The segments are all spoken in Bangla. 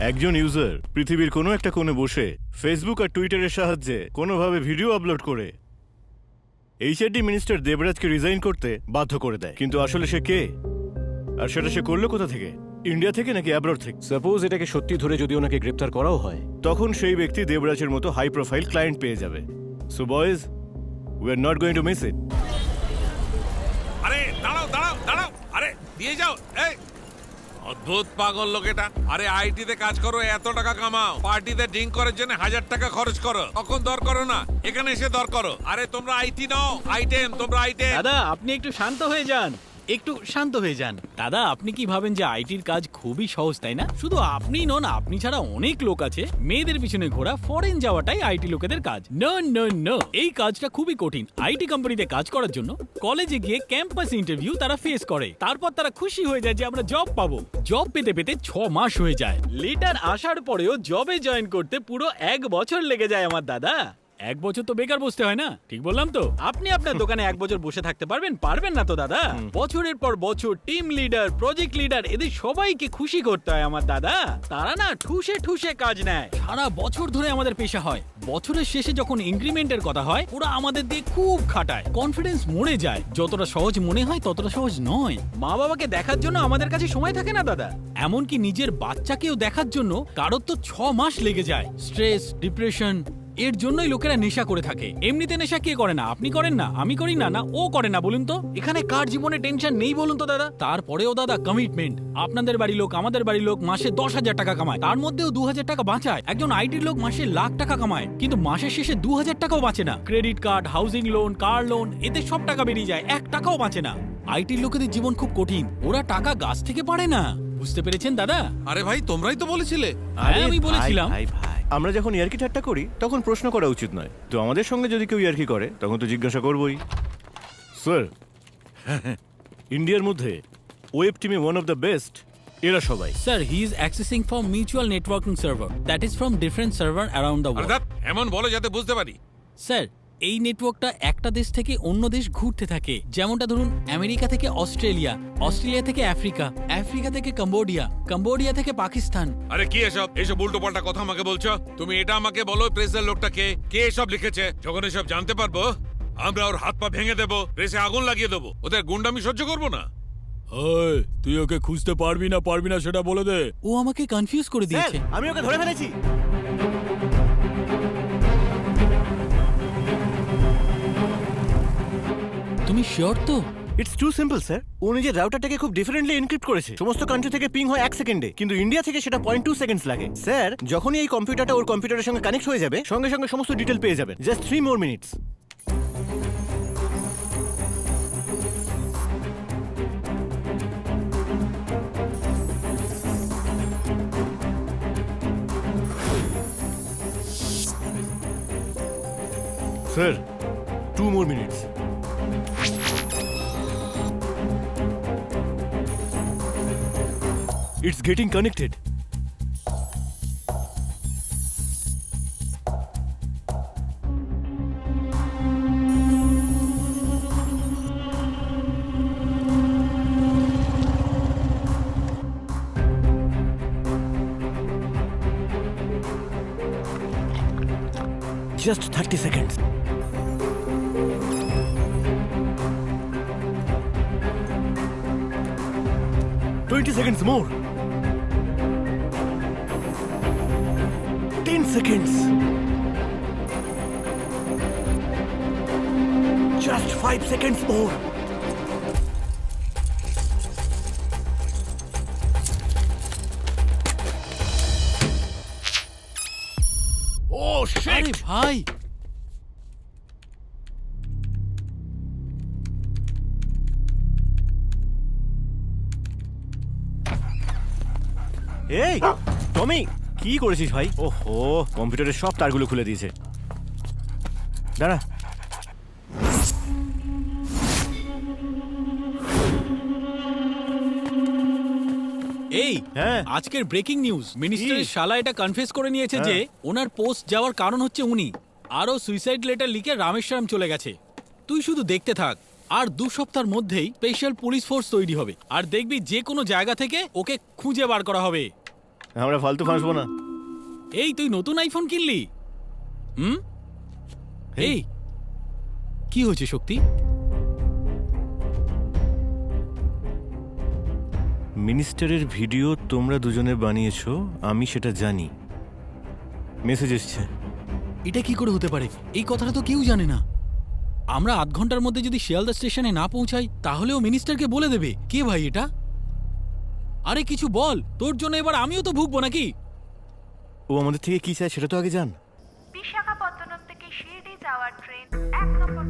একজন ইউজার পৃথিবীর কোনো একটা কোণে বসে ফেসবুক আর টুইটারের সাহায্যে কোনোভাবে ভিডিও আপলোড করে। এইচআরডি মিনিস্টার দেবরাজকে রিজাইন করতে বাধ্য করে দেয়। কিন্তু আসলে সে কে? আর সেটা সে করল কোথা থেকে? ইন্ডিয়া থেকে নাকি অ্যাব্রড থেকে? সাপোজ এটাকে সত্যি ধরে যদি ওনাকে গ্রেপ্তার করাও হয়। তখন সেই ব্যক্তি দেবরাজের মতো হাই প্রোফাইল ক্লায়েন্ট পেয়ে যাবে। So boys we are not going to miss it আরে দাঁড়াও দাঁড়াও দাঁড়াও। আরে দিয়ে যাও। এই অদ্ভুত পাগল লোক এটা আরে আইটিতে কাজ করো, এত টাকা কামাও। পার্টিতে ড্রিঙ্ক করার জন্য হাজার টাকা খরচ করো। তখন দর করো না, এখানে এসে দর করো। আরে তোমরা আইটি নাও, আইটেম, তোমরা আইটেম। দাদা, আপনি একটু শান্ত হয়ে যান। একটু শান্ত হয়ে যান। দাদা, আপনি কি ভাবেন যে আইটির কাজ খুবই সহজ, তাই না? শুধু আপনি নন, আপনি ছাড়া অনেক লোক আছে। মেয়েদের পিছনে ঘোরা ফরেন যাওয়াটাই আইটি লোকেদের কাজ। নো নো এই কাজটা খুবই কঠিন। আইটি কোম্পানিতে কাজ করার জন্য কলেজে গিয়ে ক্যাম্পাস ইন্টারভিউ তারা ফেস করে। তারপর তারা খুশি হয়ে যায় যে আমরা জব পাবো। জব পেতে পেতে ছ মাস হয়ে যায়। লেটার আসার পরেও জবে জয়েন করতে পুরো এক বছর লেগে যায় আমার দাদা। এক বছর তো বেকার বসতে হয় না? ঠিক বললাম তো? আপনি আপনার দোকানে এক বছর বসে থাকতে পারবেন? পারবেন না তো দাদা? বছরের পর বছর টিম লিডার প্রজেক্ট লিডার এদের সবাইকে খুশি করতে হয় আমার দাদা। তারা না ঠুসে ঠুসে কাজ নেয়। সারা বছর ধরে আমাদের পেশা হয়। বছরের শেষে যখন ইনক্রিমেন্টের কথা হয় ওরা আমাদের দিয়ে খুব খাটায়। কনফিডেন্স মরে যায়। যতটা সহজ মনে হয় ততটা সহজ নয়। মা বাবাকে দেখার জন্য আমাদের কাছে সময় থাকে না দাদা। এমনকি নিজের বাচ্চাকেও দেখার জন্য কারোর তো ছ মাস লেগে যায়। স্ট্রেস ডিপ্রেশন এর জন্যই লোকেরা নেশা করে থাকে। এমনিতে নেশা কে করে না? আপনি করেন না? আমি করি না না ও করে না বলুন তো। এখানে কার জীবনে টেনশন নেই বলুন তো দাদা? তারপরেও দাদা কমিটমেন্ট আপনাদের বাড়ির লোক আমাদের বাড়ির লোক মাসে দশ হাজার টাকা কামায়। তার মধ্যেও দু হাজার টাকা বাঁচায়। একজন আইটির লোক মাসে লাখ টাকা কামায়। কিন্তু মাসের শেষে দু হাজার টাকাও বাঁচে না। Credit card housing loan car loan এতে সব টাকা বেরিয়ে যায়। এক টাকাও বাঁচে না। আইটির লোকেদের জীবন খুব কঠিন। ওরা টাকা গাছ থেকে পারে না। বুঝতে পেরেছেন দাদা? আরে ভাই তোমরাই তো বলেছিলে। আমি বলেছিলাম। ভাই ভাই। আমরা যখন ইয়ার্কি ঠাট্টা করি তখন প্রশ্ন করা উচিত নয়। তো আমাদের সঙ্গে যদি কেউ ইয়ার্কি করে তখন তো জিজ্ঞাসা করবই। স্যার ইন্ডিয়ার মধ্যে ওয়েব টিমে ওয়ান অফ দ্য বেস্ট এরা সবাই। Sir, he is accessing from mutual networking server. That is from different server around the world. এমন বলো যাতে বুঝতে পারি। স্যার এই নেটওয়ার্কটা একটা দেশ থেকে অন্য দেশ ঘুরতে থাকে। যেমনটা ধরুন আমেরিকা থেকে অস্ট্রেলিয়া অস্ট্রেলিয়া থেকে আফ্রিকা আফ্রিকা থেকে কম্বোডিয়া কম্বোডিয়া থেকে পাকিস্তান। আরে কি এসব? এসব উল্টো পাল্টা কথা আমাকে বলছো? তুমি এটা আমাকে বলো প্রেসের লোকটা কে? কে এসব লিখেছে? যখন এসব জানতে পারব আমরা ওর হাত পা ভেঙে দেবো প্রেসে আগুন লাগিয়ে দেবো। ওদের গুন্ডামি সহ্য করব না। তুই ওকে খুঁজতে পারবি না পারবি না সেটা বলে দে। ও আমাকে কনফিউজ করে দিয়েছে। আমি ওকে ধরে ফেলেছি। তুমি শিওর তো? ইটস টু সিম্পল স্যার ও নিজের রাউটারটাকে খুব ডিফারেন্টলি এনক্রিপ্ট করেছে। সমস্ত কান্ট্রি থেকে পিং হয় এক সেকেন্ডে কিন্তু ইন্ডিয়া থেকে সেটা পয়েন্ট টু সেকেন্ডস লাগে। স্যার যখনই এই কম্পিউটারটা ওর কম্পিউটারের সঙ্গে কানেক্ট হয়ে যাবে, সঙ্গে সঙ্গে সমস্ত ডিটেল পেয়ে যাবেন just three more minutes sir two more minutes It's getting connected. Just 30 seconds. Twenty seconds more. seconds. Just 5 seconds more. Oh আরে shit! ভাই এই টমি কি করেছিস ভাই? ওহো কম্পিউটারের সব তারগুলো খুলে দিয়েছে। দাঁড়া। এই হ্যাঁ। আজকের ব্রেকিং নিউজ। মিনিস্টারের কি? শালা এটা কনফেস করে নিয়েছে হ্যাঁ। যে ওনার পোস্ট যাওয়ার কারণ হচ্ছে উনি। আরও সুইসাইড লেটার লিখে রামেশ্বরম চলে গেছে। তুই শুধু দেখতে থাক আর দু সপ্তাহের মধ্যেই স্পেশাল পুলিশ ফোর্স তৈরি হবে। আর দেখবি যে কোনো জায়গা থেকে ওকে খুঁজে বার করা হবে। আমরা ফালতু ফাঁসবো না। এই তুই নতুন আইফোন কিনলি? হুম? এই। কি হয়েছে শক্তি? মিনিস্টারের ভিডিও তোমরা দুজনে বানিয়েছো আমি সেটা জানি। মেসেজ এসছে। এটা কি করে হতে পারে? এই কথাটা তো কেউ জানে না। আমরা আধ ঘণ্টার মধ্যে যদি শিয়ালদা স্টেশনে না পৌঁছাই তাহলেও মিনিস্টারকে বলে দেবে। কে ভাই এটা? আরে কিছু বল তোর জন্য এবার আমিও তো ভুগবো নাকি? ও আমাদের থেকে কি চায় সেটা তো আগে জান। বিশাখাপত্তনম থেকে শিরডি যাওয়ার ট্রেন এক নম্বর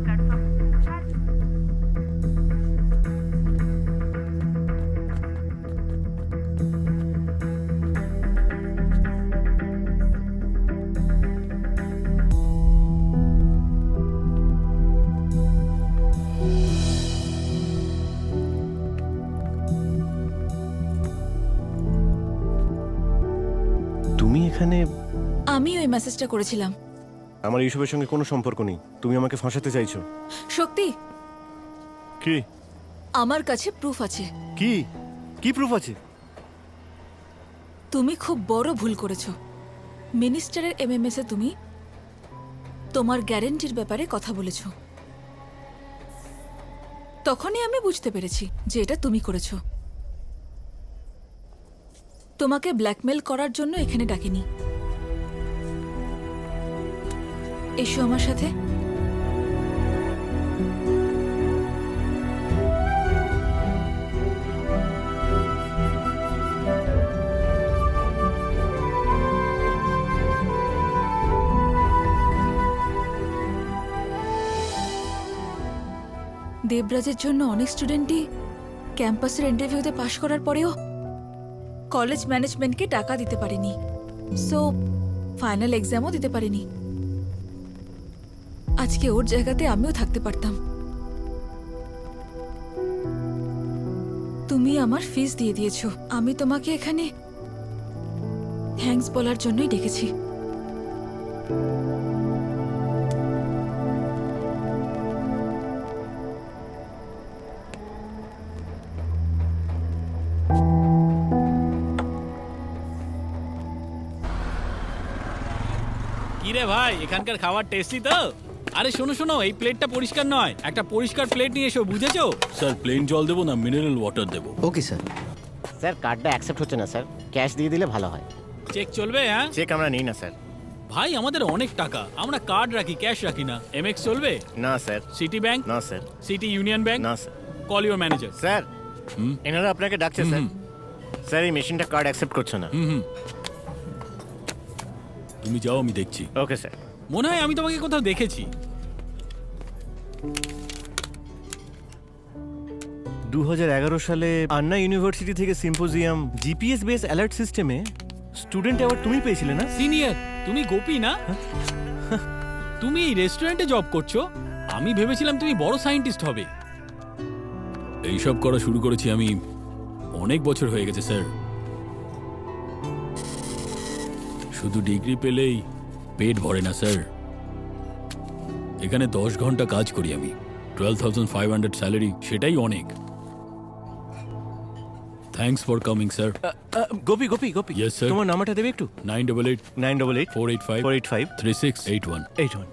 এখানে আমি ওই মেসেজটা করেছিলাম। আমার এইসবের সঙ্গে কোনো সম্পর্ক নেই। তুমি আমাকে ফাঁসাতে চাইছো। শক্তি কি? আমার কাছে প্রুফ আছে। কি? কি প্রুফ আছে? তুমি খুব বড় ভুল করেছ। মিনিস্টারের এমএমএস এ তুমি তোমার গ্যারেন্টির ব্যাপারে কথা বলেছ। তখনই আমি বুঝতে পেরেছি যে এটা তুমি করেছ। তোমাকে ব্ল্যাকমেল করার জন্য এখানে ডাকিনি। এসো আমার সাথে। দেবরাজের জন্য অনেক স্টুডেন্টই ক্যাম্পাসের ইন্টারভিউতে পাশ করার পরেও কলেজ ম্যানেজমেন্টকে টাকা দিতে পারিনি। সো ফাইনাল এক্সামও দিতে পারিনি। আজকে ওর জায়গাতে আমিও থাকতে পারতাম। তুমি আমার ফিস দিয়ে দিয়েছ। আমি তোমাকে এখানে থ্যাঙ্কস বলার জন্যই ডেকেছি। কি রে ভাই এখানকার খাবার টেস্টি তো? আরে শোনো শোনো এই প্লেটটা পরিষ্কার নয় একটা পরিষ্কার প্লেট নিয়ে এসো বুঝেছ? স্যার প্লেন জল দেবো না মিনারেল ওয়াটার দেবো। ওকে স্যার স্যার কার্ডটা অ্যাকসেপ্ট হচ্ছে না স্যার। ক্যাশ দিয়ে দিলে ভালো হয়। চেক চলবে হ্যাঁ? চেক আমরা নিই না স্যার। ভাই আমাদের অনেক টাকা। আমরা কার্ড রাখি ক্যাশ রাখি না। এমএক্স চলবে? না স্যার। সিটি ব্যাংক না স্যার। সিটি ইউনিয়ন ব্যাংক না sir. Call your manager sir এনারা আপনাকে ডাকছে স্যার। স্যার এই মেশিনটা কার্ড অ্যাকসেপ্ট করছে না। হুম হুম। তুমি যাও আমি দেখছি। ওকে স্যার মনে হয় আমি তোমাকে কোথাও দেখেছি। দু হাজার এগারো সালে আন্না ইউনিভার্সিটি থেকে সিম্পোজিয়াম জিপিএস বেস অ্যালার্ট সিস্টেমে স্টুডেন্ট অ্যাওয়ার্ড তুমি পেয়েছিলে না? সিনিয়র তুমি গোপী না? তুমি এই রেস্টুরেন্টে জব করছ? আমি ভেবেছিলাম তুমি বড় সায়েন্টিস্ট হবে। এইসব করা শুরু করেছি আমি অনেক বছর হয়ে গেছে স্যার। শুধু ডিগ্রি পেলেই পেট ভরে না স্যার। এখানে দশ ঘণ্টা কাজ করি আমি। Twelve thousand five hundred salary সেটাই অনেক। Thanks for coming sir Gopi Gopi Gopi. Yes, sir. তোমার নাম্বারটা দেবে একটু? Nine double eight nine double eight four eight five four eight five three six eight one eight one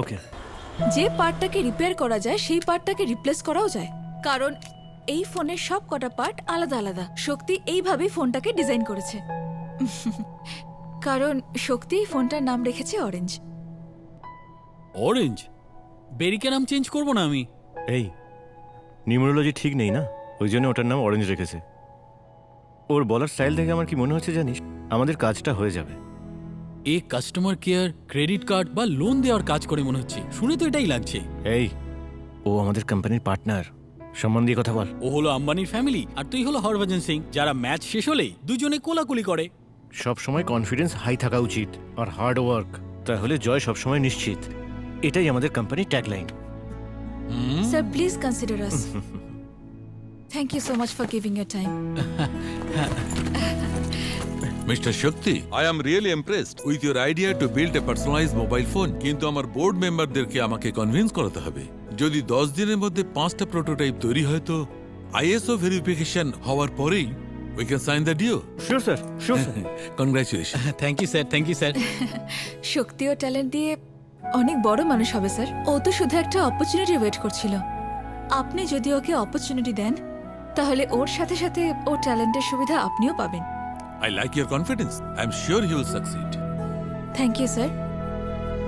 okay যে পার্টটাকে রিপেয়ার করা যায় সেই পার্টটাকে রিপ্লেস করাও যায়। কারণ এই ফোনের সব কটা পার্ট আলাদা আলাদা। শক্তি এইভাবেই ফোনটাকে ডিজাইন করেছে। কারণ শক্তি ফোনটার নাম রেখেছে অরেঞ্জ অরেঞ্জ বেরিকে নাম চেঞ্জ করব না আমি। এই নিউমোরোলজি ঠিক নেই না? ওই জন্য ওটার নাম অরেঞ্জ রেখেছে। ওর বলার স্টাইল দেখে আমার কি মনে হচ্ছে জানিস? আমাদের কাজটা হয়ে যাবে। এ কাস্টমার কেয়ার ক্রেডিট কার্ড বা লোন দেওয়ার কাজ করে মনে হচ্ছে। শুনে তো এটাই লাগছে। এই ও আমাদের কোম্পানির পার্টনার সম্মান দিয়ে কথা বল। ও হলো আম্বানির ফ্যামিলি আর তুই হলো হরভজন সিং যারা ম্যাচ শেষ হলেই দুজনে কোলাকুলি করে। সব সময় কনফিডেন্স হাই থাকা উচিত আর হার্ড ওয়ার্ক তাহলে জয় সব সময় নিশ্চিত। এটাই আমাদের কোম্পানির tagline sir please consider us thank you so much for giving your time mister Shakti I am really impressed with your idea to build a personalise mobile phone কিন্তু আমার বোর্ড মেম্বারদেরকে আমাকে কনভিন্স করাতে হবে। যদি দশ দিনের মধ্যে পাঁচটা প্রোটোটাইপ তৈরি হয় তো আইএসও ভেরিফিকেশন হওয়ার পরেই we can sign the DO sure sir sure sir congratulation thank you sir thank you sir Shakti O talent দিয়ে অনেক বড় মানুষ হবে স্যার। ও তো শুধু একটা অপরচুনিটি ওয়েট করছিল। আপনি যদি ওকে অপরচুনিটি দেন তাহলে ওর সাথে সাথে ওর ট্যালেন্টের সুবিধা আপনিও পাবেন। I like your confidence. I'm sure he will succeed. Thank you sir